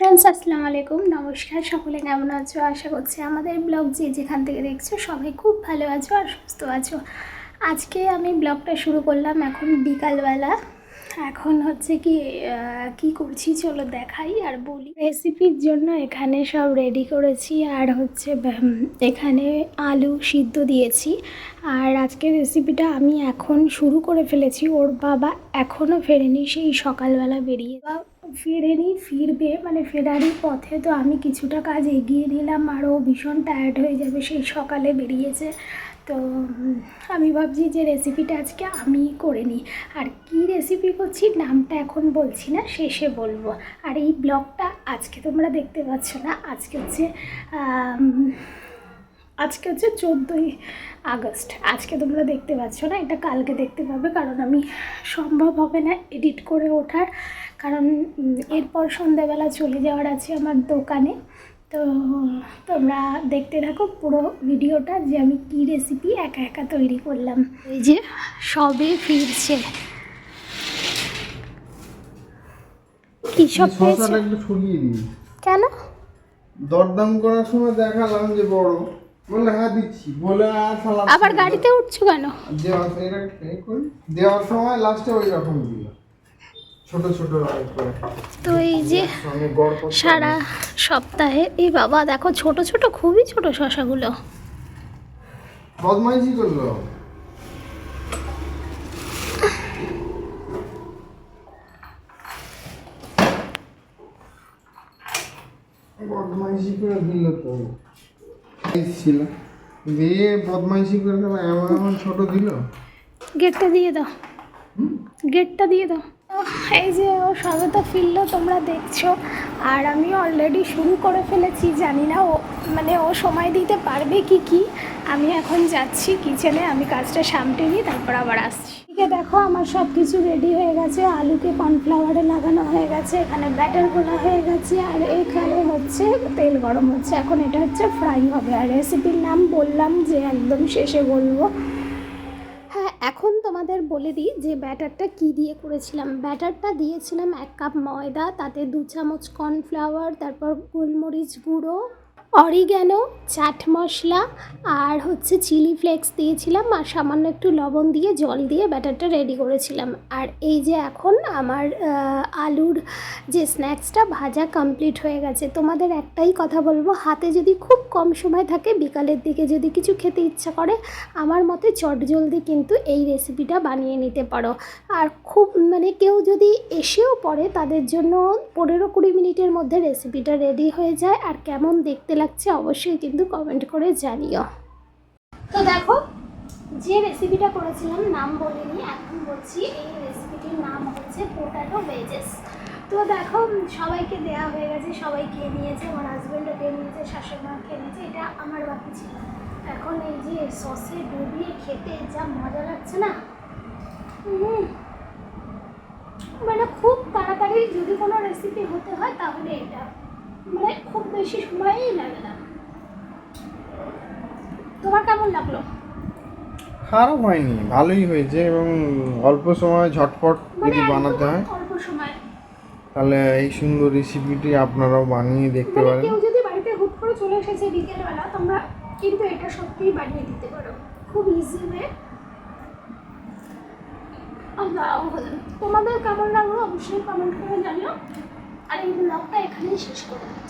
Friends আসসালামু আলাইকুম। নমস্কার, সকলে কেমন আছো? আশা করছি আমাদের ব্লগ যে যেখান থেকে দেখছ, সবাই খুব ভালো আছো আর সুস্থ আছো। আজকে আমি ব্লগটা শুরু করলাম এখন বিকালবেলা। এখন হচ্ছে কি কি করছি চলো দেখাই আর বলি। রেসিপির জন্য এখানে সব রেডি করেছি আর হচ্ছে এখানে আলু সিদ্ধ দিয়েছি। আর আজকের রেসিপিটা আমি এখন শুরু করে ফেলেছি। ওর বাবা এখনও ফেরেনি, সেই সকালবেলা বেরিয়ে। ফেরেনি, ফিরবে মানে ফেরারই পথে। তো আমি কিছুটা কাজ এগিয়ে নিলাম আর ও ভীষণ টায়ার্ড হয়ে যাবে, সেই সকালে বেরিয়েছে। তো আমি ভাবছি যে রেসিপিটা আজকে আমি করে নিই। আর কি রেসিপি করছি, নামটা এখন বলছি না, শেষে বলব। আর এই ব্লগটা আজকে তোমরা দেখতে পাচ্ছ না, আজকে হচ্ছে আজকে হচ্ছে চোদ্দোই আগস্ট। আজকে তোমরা দেখতে পাচ্ছ না এটা কালকে দেখতে পাবে কারণ আমি সম্ভব হবে না এডিট করে ওঠার। কারণ এরপর সন্ধ্যাবেলা চলে যাওয়ার আছে আমার দোকানে। তো তোমরা দেখতে থাকো পুরো ভিডিওটা যে আমি কী রেসিপি একা একা তৈরি করলাম। এই যে সবে ফিরছে। কী সব পেয়েছ কেন? দরদাম করার সময় দেখালাম যে বড়। বলে হ্যাঁ দিচ্ছি বলে আর সালাম আবার গাড়িতে উঠছো কেন? দেওয়ার এটা করি। দেওয়ার সময় লাস্টে ওই রকম দিল। ছোট ছোট তো এই যে সারা সপ্তাহে এই বাবা দেখো ছোট ছোট খুবই ছোট শশাগুলো। বদমাইশি করল। বদমাইশি করে দিল তো। ছিল। দিয়ে বদমাইশি করে গেল এমন এমন ছোট দিল। গেটটা দিয়ে দাও। গেটটা দিয়ে দাও। এই যে ও সবে তো ফিরলো তোমরা দেখছ। আর আমি অলরেডি শুরু করে ফেলেছি জানি না ও মানে ও সময় দিতে পারবে কি কি। আমি এখন যাচ্ছি কিচেনে আমি কাজটা সামটে নিই তারপর আবার আসছি। দেখো, আমার সব কিছু রেডি হয়ে গেছে। আলুকে কর্নফ্লাওয়ারে লাগানো হয়ে গেছে, এখানে ব্যাটার গোলা হয়ে গেছে, আর এখানে হচ্ছে তেল গরম হচ্ছে। এখন এটা হচ্ছে ফ্রাই হবে, আর রেসিপির নাম বললাম যে একদম শেষে বলব। হ্যাঁ এখন তোমাদের বলে দিই যে ব্যাটারটা কি দিয়ে করেছিলাম। ব্যাটারটা দিয়েছিলাম এক কাপ ময়দা, তাতে দু চামচ কর্নফ্লাওয়ার তারপর গোলমরিচ গুঁড়ো, অরিগ্যানো চাট মশলা আর হচ্ছে চিলি ফ্লেক্স দিয়েছিলাম আর সামান্য একটু লবণ দিয়ে জল দিয়ে ব্যাটারটা রেডি করেছিলাম। আর এই যে এখন আমার আলুর যে স্ন্যাক্সটা ভাজা কমপ্লিট হয়ে গেছে। তোমাদের একটাই কথা বলব, হাতে যদি খুব কম সময় থাকে, বিকালের দিকে যদি কিছু খেতে ইচ্ছা করে, আমার মতে চটজলদি কিন্তু এই রেসিপিটা বানিয়ে নিতে পারো। আর খুব মানে কেউ যদি এসেও পড়ে, তাদের জন্য পনেরো কুড়ি মিনিটের মধ্যে রেসিপিটা রেডি হয়ে যায়। আর কেমন দেখতে লাগছে অবশ্যই কিন্তু কমেন্ট করে জানিও। তো দেখো, যে রেসিপিটা করেছিলাম, নাম বলিনি, এখন বলছি এই রেসিপিটির নাম হচ্ছে পোটাটো ভেজেস তো দেখো, সবাইকে দেয়া হয়ে গেছে, সবাই খেয়ে নিয়েছে, আমার হাজব্যান্ডও খেয়ে নিয়েছে, শাশুড়ি মা খেয়ে নিয়েছে, এটা আমার বাকি ছিল। এখন এই যে সসে ডুবিয়ে খেতে যা মজা লাগছে না? মানে খুব তাড়াতাড়ি যদি কোনো রেসিপি হতে হয়, তাহলে এটা। মানে খুব বেশি সময়ই লাগে না। তোমার কেমন লাগল? খারাপ হয়নি ভালোই হয়েছে এবং অল্প সময় ঝটপট যদি বানাতে হয়। অল্প সময়। তাহলে এই সুন্দর রেসিপিটি আপনারাও বানিয়ে দেখতে মানে পারেন। কেউ যদি বাড়িতে হুট করে চলে এসেছে বিকেলবেলা তোমরা কিন্তু এটা সত্যিই বানিয়ে দিতে পারো। খুব ইজি ওয়ে তোমাদের কেমন লাগল? অবশ্যই কমেন্ট করে জানিও। আর এই ব্লগটা এখানেই শেষ করে দেবো